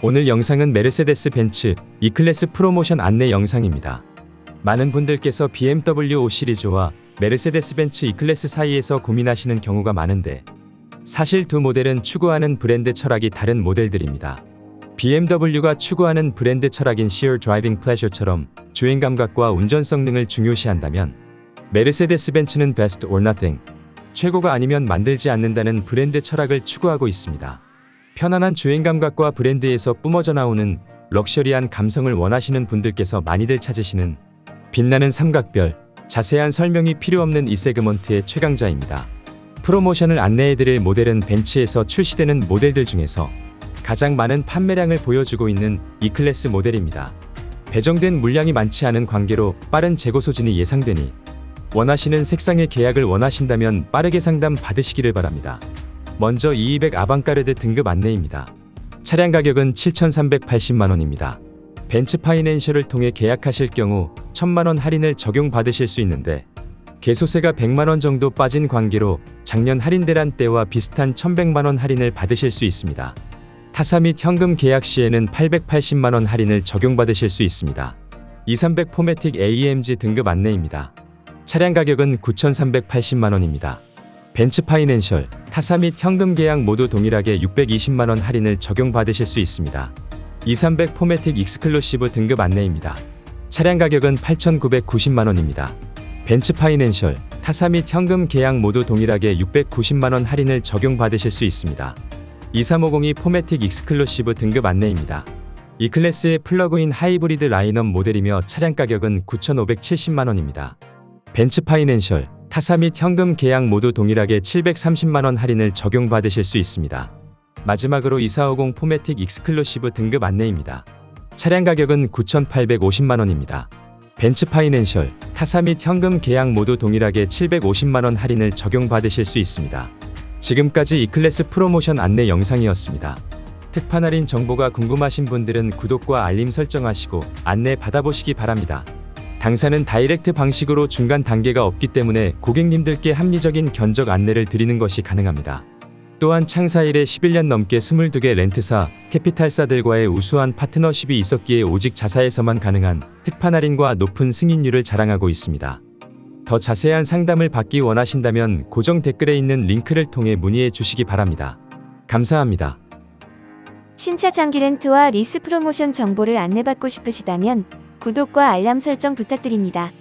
오늘 영상은 메르세데스 벤츠 E클래스 프로모션 안내 영상입니다. 많은 분들께서 BMW 5 시리즈와 메르세데스 벤츠 E클래스 사이에서 고민하시는 경우가 많은데 사실 두 모델은 추구하는 브랜드 철학이 다른 모델들입니다. BMW가 추구하는 브랜드 철학인 Sheer Driving Pleasure처럼 주행 감각과 운전 성능을 중요시한다면 메르세데스 벤츠는 Best or Nothing 최고가 아니면 만들지 않는다는 브랜드 철학을 추구하고 있습니다. 편안한 주행 감각과 브랜드에서 뿜어져 나오는 럭셔리한 감성을 원하시는 분들께서 많이들 찾으시는 빛나는 삼각별, 자세한 설명이 필요 없는 이 세그먼트의 최강자입니다. 프로모션을 안내해드릴 모델은 벤츠에서 출시되는 모델들 중에서 가장 많은 판매량을 보여주고 있는 E클래스 모델입니다. 배정된 물량이 많지 않은 관계로 빠른 재고 소진이 예상되니 원하시는 색상의 계약을 원하신다면 빠르게 상담 받으시기를 바랍니다. 먼저 2200 아방까르드 등급 안내입니다. 차량 가격은 7,380만 원입니다. 벤츠 파이낸셜을 통해 계약하실 경우 1,000만 원 할인을 적용받으실 수 있는데 개소세가 100만 원 정도 빠진 관계로 작년 할인 대란 때와 비슷한 1,100만 원 할인을 받으실 수 있습니다. 타사 및 현금 계약 시에는 880만 원 할인을 적용받으실 수 있습니다. 2300 포매틱 AMG 등급 안내입니다. 차량 가격은 9,380만 원입니다. 벤츠 파이낸셜, 타사 및 현금 계약 모두 동일하게 620만 원 할인을 적용받으실 수 있습니다. 2300 포매틱 익스클루시브 등급 안내입니다. 차량 가격은 8,990만 원입니다. 벤츠 파이낸셜, 타사 및 현금 계약 모두 동일하게 690만 원 할인을 적용받으실 수 있습니다. 2350이 포매틱 익스클루시브 등급 안내입니다. 이 클래스의 플러그인 하이브리드 라인업 모델이며 차량 가격은 9,570만 원입니다. 벤츠 파이낸셜, 타사 및 현금 계약 모두 동일하게 730만 원 할인을 적용받으실 수 있습니다. 마지막으로 2450 포매틱 익스클루시브 등급 안내입니다. 차량 가격은 9,850만 원입니다. 벤츠 파이낸셜, 타사 및 현금 계약 모두 동일하게 750만 원 할인을 적용받으실 수 있습니다. 지금까지 E클래스 프로모션 안내 영상이었습니다. 특판 할인 정보가 궁금하신 분들은 구독과 알림 설정하시고 안내 받아보시기 바랍니다. 당사는 다이렉트 방식으로 중간 단계가 없기 때문에 고객님들께 합리적인 견적 안내를 드리는 것이 가능합니다. 또한 창사 일에 11년 넘게 22개 렌트사, 캐피탈사들과의 우수한 파트너십이 있었기에 오직 자사에서만 가능한 특판 할인과 높은 승인율을 자랑하고 있습니다. 더 자세한 상담을 받기 원하신다면 고정 댓글에 있는 링크를 통해 문의해 주시기 바랍니다. 감사합니다. 신차 장기 렌트와 리스 프로모션 정보를 안내받고 싶으시다면 구독과 알람 설정 부탁드립니다.